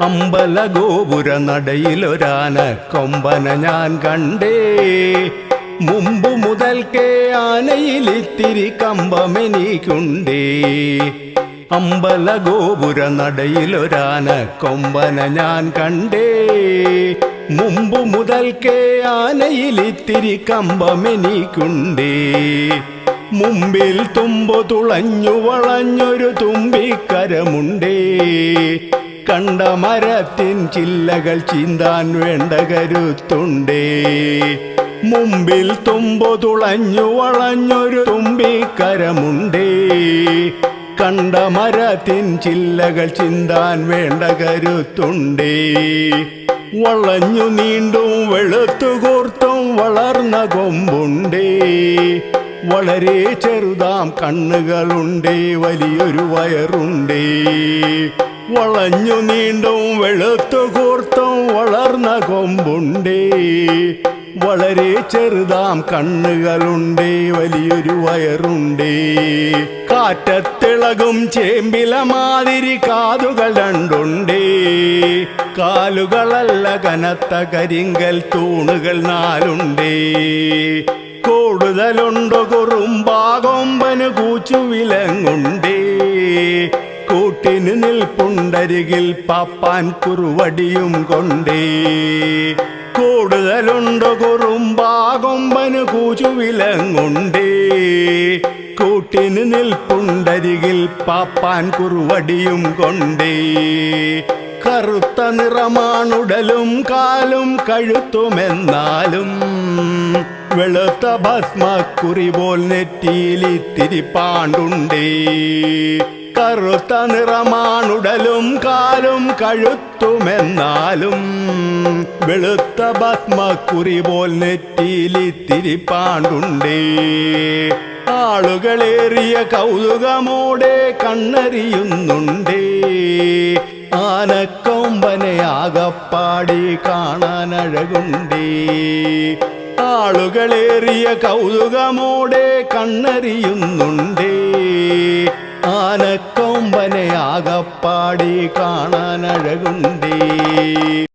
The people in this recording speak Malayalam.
അമ്പല ഗോപുര നടയിലൊരാന കൊമ്പന ഞാൻ കണ്ടേ. മുമ്പ് മുതൽക്കേ ആനയിലിത്തിരി കമ്പമെനിക്കുണ്ടേ. അമ്പല ഗോപുര നടയിലൊരാന കൊമ്പന ഞാൻ കണ്ടേ. മുമ്പ് മുതൽക്കേ ആനയിലിത്തിരി കമ്പമെനിക്കുണ്ടേ. മുമ്പിൽ തുമ്പു തുളഞ്ഞു വളഞ്ഞൊരു തുമ്പിക്കരമുണ്ടേ. കണ്ട മരത്തിൻ ചില്ലകൾ ചീന്താൻ വേണ്ട കരുത്തുണ്ടേ. മുമ്പിൽ തുമ്പു തുളഞ്ഞു വളഞ്ഞൊരു തുമ്പിക്കരമുണ്ടേ. കണ്ട മരത്തിൻ ചില്ലകൾ ചിന്താൻ വേണ്ട കരുത്തുണ്ടേ. വളഞ്ഞു നീണ്ടും വെളുത്തു കൂർത്തും വളർന്ന കൊമ്പുണ്ടേ. വളരെ ചെറുതാം കണ്ണുകളുണ്ടേ വലിയൊരു വയറുണ്ടേ. വളഞ്ഞു നീണ്ടും വെളുത്തു കൂർത്തും വളർന്ന കൊമ്പുണ്ടേ. വളരെ ചെറുതാം കണ്ണുകളുണ്ടേ വലിയൊരു വയറുണ്ടേ. കാറ്റത്തിളകും ചേമ്പില മാതിരി കാതുകൾ രണ്ടുണ്ടേ. കാലുകളല്ല കനത്ത കരിങ്കൽ തൂണുകൾ നാലുണ്ടേ. കൂടുതലുണ്ടോ കുറുമ്പാകൊമ്പന് കൂച്ചു വിലങ്ങുണ്ടേ. കൂട്ടിന് നിൽപ്പുണ്ടരികിൽ പാപ്പാൻ കുറുവടിയും കൊണ്ടേ. കൂടുതലുണ്ട് കുറുമ്പാകൊമ്പന് കൂച്ചുവിലങ്ങുണ്ടേ കൂട്ടിന് നിൽപ്പുണ്ടരികിൽ പാപ്പാൻ കുറുവടിയും കൊണ്ടേ. കറുത്ത നിറമാണുടലും കാലും കഴുത്തുമെന്നാലും വെളുത്ത ഭസ്മക്കുറി പോൽ നെറ്റിയിലിത്തിരി പാണ്ടുണ്ടേ. കറുത്ത നിറമാണുടലും കാലും കഴുത്തുമെന്നാലും വെളുത്ത ഭസ്മക്കുറി പോൽ നെറ്റിയിലിത്തിരി പാണ്ടുണ്ടേ. ആളുകളേറിയ കൗതുകമോടെ കണ്ണറിയുന്നുണ്ടേ ആനക്കൊമ്പനെ ആകപ്പാടി കാണാൻ അഴകുണ്ടേ ആളുകളേറിയ കൗതുകമോടെ കണ്ണറിയുന്നുണ്ടേ ആനക്കൊമ്പനെ ആകപ്പാടി കാണാൻ അഴകുണ്ടേ